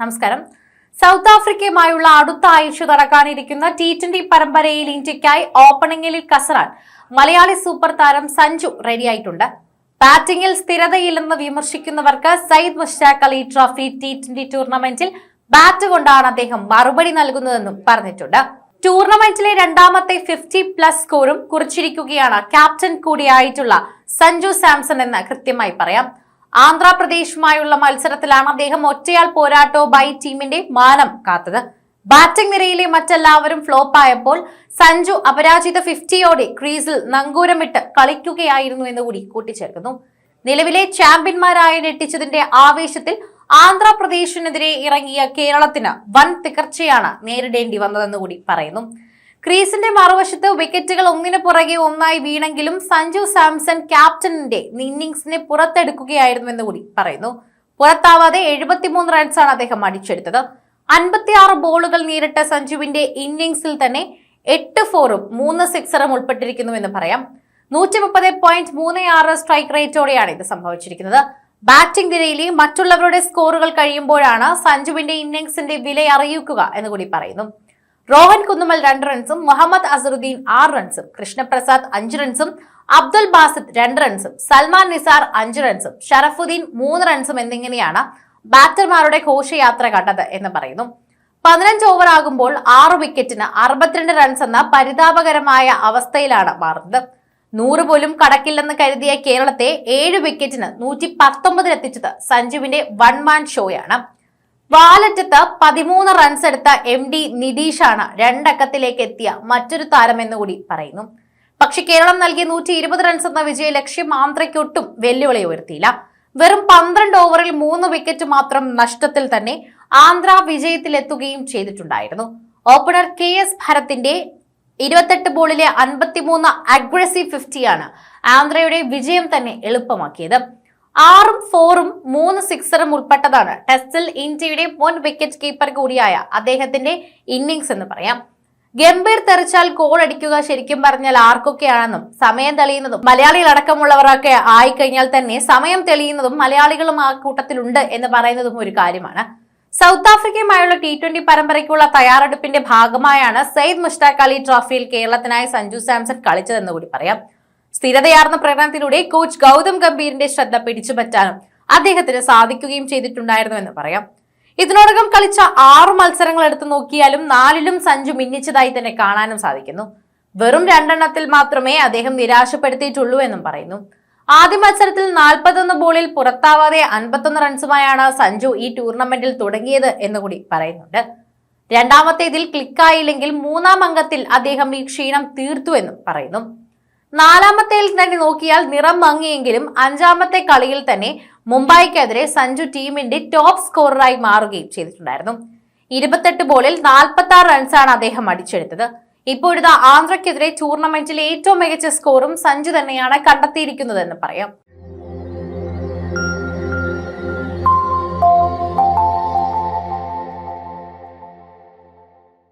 നമസ്കാരം. സൗത്ത് ആഫ്രിക്കയുമായുള്ള അടുത്ത ആഴ്ച നടക്കാനിരിക്കുന്ന ടി ട്വന്റി പരമ്പരയിൽ ഇന്ത്യക്കായി ഓപ്പണിംഗിൽ കസറാൻ മലയാളി സൂപ്പർ താരം സഞ്ജു റെഡിയായിട്ടുണ്ട്. ബാറ്റിംഗിൽ സ്ഥിരതയില്ലെന്ന് വിമർശിക്കുന്നവർക്ക് Syed Mushtaq Ali trophy T twenty ടൂർണമെന്റിൽ ബാറ്റ് കൊണ്ടാണ് അദ്ദേഹം മറുപടി നൽകുന്നതെന്നും പറഞ്ഞിട്ടുണ്ട്. ടൂർണമെന്റിലെ രണ്ടാമത്തെ ഫിഫ്റ്റി പ്ലസ് സ്കോറും കുറിച്ചിരിക്കുകയാണ് ക്യാപ്റ്റൻ കൂടിയായിട്ടുള്ള സഞ്ജു സാംസൺ എന്ന് കൃത്യമായി പറയാം. ആന്ധ്രാപ്രദേശുമായുള്ള മത്സരത്തിലാണ് അദ്ദേഹം ഒറ്റയാൾ പോരാട്ടവുമായി ടീമിന്റെ മാനം കാത്തത്. ബാറ്റിംഗ് നിരയിലെ മറ്റെല്ലാവരും ഫ്ലോപ്പായപ്പോൾ സഞ്ജു അപരാജിത ഫിഫ്റ്റിയോടെ ക്രീസിൽ നങ്കൂരമിട്ട് കളിക്കുകയായിരുന്നു എന്ന് കൂടി കൂട്ടിച്ചേർക്കുന്നു. നിലവിലെ ചാമ്പ്യന്മാരായ ഞെട്ടിച്ചതിന്റെ ആവേശത്തിൽ ആന്ധ്രാപ്രദേശിനെതിരെ ഇറങ്ങിയ കേരളത്തിന് വൻ തികർച്ചയാണ് നേരിടേണ്ടി വന്നതെന്ന് കൂടി പറയുന്നു. ക്രീസിന്റെ മറുവശത്ത് വിക്കറ്റുകൾ ഒന്നിനു പുറകെ ഒന്നായി വീണെങ്കിലും സഞ്ജു സാംസൺ ക്യാപ്റ്റനിന്റെ ഇന്നിംഗ്സിനെ പുറത്തെടുക്കുകയായിരുന്നുവെന്ന് കൂടി പറയുന്നു. പുറത്താവാതെ എഴുപത്തിമൂന്ന് റൺസാണ് അദ്ദേഹം അടിച്ചെടുത്തത്. അൻപത്തിയാറ് ബോളുകൾ നേരിട്ട സഞ്ജുവിന്റെ ഇന്നിംഗ്സിൽ തന്നെ എട്ട് ഫോറും മൂന്ന് സിക്സറും ഉൾപ്പെട്ടിരിക്കുന്നുവെന്ന് പറയാം. നൂറ്റി മുപ്പത് പോയിന്റ് മൂന്ന് ആറ് സ്ട്രൈക്ക് റേറ്റോടെയാണ് ഇത് സംഭവിച്ചിരിക്കുന്നത്. ബാറ്റിംഗ് നിരയിലെ മറ്റുള്ളവരുടെ സ്കോറുകൾ കഴിയുമ്പോഴാണ് സഞ്ജുവിന്റെ ഇന്നിംഗ്സിന്റെ വില അറിയിക്കുക എന്ന് കൂടി പറയുന്നു. റോഹൻ കുന്നുമൽ രണ്ട് റൺസും മുഹമ്മദ് അസറുദ്ദീൻ ആറ് റൺസും കൃഷ്ണപ്രസാദ് അഞ്ച് റൺസും അബ്ദുൽ ബാസിദ് രണ്ട് റൺസും സൽമാൻ നിസാർ അഞ്ച് റൺസും ഷറഫുദ്ദീൻ മൂന്ന് റൺസും എന്നിങ്ങനെയാണ് ബാറ്റർമാരുടെ ഘോഷയാത്ര കണ്ടത് എന്ന് പറയുന്നു. പതിനഞ്ച് ഓവർ ആകുമ്പോൾ ആറ് വിക്കറ്റിന് അറുപത്തിരണ്ട് റൺസ് എന്ന പരിതാപകരമായ അവസ്ഥയിലാണ് മാറുന്നത്. നൂറ് പോലും കടക്കില്ലെന്ന് കരുതിയ കേരളത്തെ ഏഴ് വിക്കറ്റിന് നൂറ്റി പത്തൊമ്പതിലെത്തിച്ചത് സഞ്ജുവിന്റെ വൺ മാൻ ഷോയാണ് വാലറ്റത്ത് പതിമൂന്ന് റൺസ് എടുത്ത എം ഡി നിതീഷാണ് രണ്ടക്കത്തിലേക്ക് എത്തിയ മറ്റൊരു താരമെന്നുകൂടി പറയുന്നു. പക്ഷെ കേരളം നൽകിയ നൂറ്റി ഇരുപത് റൺസ് എന്ന വിജയ ലക്ഷ്യം ആന്ധ്രയ്ക്കൊട്ടും വെല്ലുവിളി ഉയർത്തിയില്ല. വെറും പന്ത്രണ്ട് ഓവറിൽ മൂന്ന് വിക്കറ്റ് മാത്രം നഷ്ടത്തിൽ തന്നെ ആന്ധ്ര വിജയത്തിലെത്തുകയും ചെയ്തിട്ടുണ്ടായിരുന്നു. ഓപ്പണർ കെ എസ് ഭരത്തിന്റെ ഇരുപത്തെട്ട് ബോളിലെ അൻപത്തിമൂന്ന് അഗ്രസീവ് ഫിഫ്റ്റിയാണ് ആന്ധ്രയുടെ വിജയം തന്നെ എളുപ്പമാക്കിയത്. ആറും ഫോറും മൂന്ന് സിക്സറും ഉൾപ്പെട്ടതാണ്. ടെസ്റ്റിൽ ഇന്ത്യയുടെ മുൻ വിക്കറ്റ് കീപ്പർ കൂടിയായ അദ്ദേഹത്തിന്റെ ഇന്നിംഗ്സ് എന്ന് പറയാം. ഗംഭീർ തെറിച്ചാൽ ഗോൾ അടിക്കുക ശരിക്കും പറഞ്ഞാൽ ആർക്കൊക്കെയാണെന്നും സമയം തെളിയുന്നതും മലയാളികൾ അടക്കമുള്ളവരൊക്കെ ആയിക്കഴിഞ്ഞാൽ തന്നെ സമയം തെളിയുന്നതും മലയാളികളും ആ കൂട്ടത്തിലുണ്ട് എന്ന് പറയുന്നതും ഒരു കാര്യമാണ്. സൗത്ത് ആഫ്രിക്കയുമായുള്ള ടി ട്വന്റി പരമ്പരയ്ക്കുള്ള തയ്യാറെടുപ്പിന്റെ ഭാഗമായാണ് സയ്യിദ് മുഷ്താഖ് അലി ട്രോഫിയിൽ കേരളത്തിനായി സഞ്ജു സാംസൺ കളിച്ചതെന്ന് കൂടി പറയാം. സ്ഥിരതയാർന്ന പ്രകടനത്തിലൂടെ കോച്ച് ഗൗതം ഗംഭീറിന്റെ ശ്രദ്ധ പിടിച്ചുപറ്റാനും അദ്ദേഹത്തിന് സാധിക്കുകയും ചെയ്തിട്ടുണ്ടായിരുന്നു എന്ന് പറയാം. ഇതിനോടകം കളിച്ച ആറ് മത്സരങ്ങൾ എടുത്തു നോക്കിയാലും നാലിലും സഞ്ജു മിന്നിച്ചതായി തന്നെ കാണാനും സാധിക്കുന്നു. വെറും രണ്ടെണ്ണത്തിൽ മാത്രമേ അദ്ദേഹം നിരാശപ്പെടുത്തിയിട്ടുള്ളൂ എന്നും പറയുന്നു. ആദ്യ മത്സരത്തിൽ നാൽപ്പത്തൊന്ന് ബോളിൽ പുറത്താവാതെ അൻപത്തൊന്ന് റൺസുമായാണ് സഞ്ജു ഈ ടൂർണമെന്റിൽ തുടങ്ങിയത് എന്നുകൂടി പറയുന്നുണ്ട്. രണ്ടാമത്തേതിൽ ക്ലിക്കായില്ലെങ്കിൽ മൂന്നാം അംഗത്തിൽ അദ്ദേഹം ഈ ക്ഷീണം തീർത്തു എന്നും പറയുന്നു. നാലാമത്തേൽ തന്നെ നോക്കിയാൽ നിറം മങ്ങിയെങ്കിലും അഞ്ചാമത്തെ കളിയിൽ തന്നെ മുംബൈക്കെതിരെ സഞ്ജു ടീമിന്റെ ടോപ്പ് സ്കോററായി മാറുകയും ചെയ്തിട്ടുണ്ടായിരുന്നു. ഇരുപത്തെട്ട് ബോളിൽ നാൽപ്പത്തി ആറ് റൺസാണ് അദ്ദേഹം അടിച്ചെടുത്തത്. ഇപ്പോഴത്തെ ആന്ധ്രയ്ക്കെതിരെ ടൂർണമെന്റിലെ ഏറ്റവും മികച്ച സ്കോറും സഞ്ജു തന്നെയാണ് കണ്ടെത്തിയിരിക്കുന്നതെന്ന് പറയാം.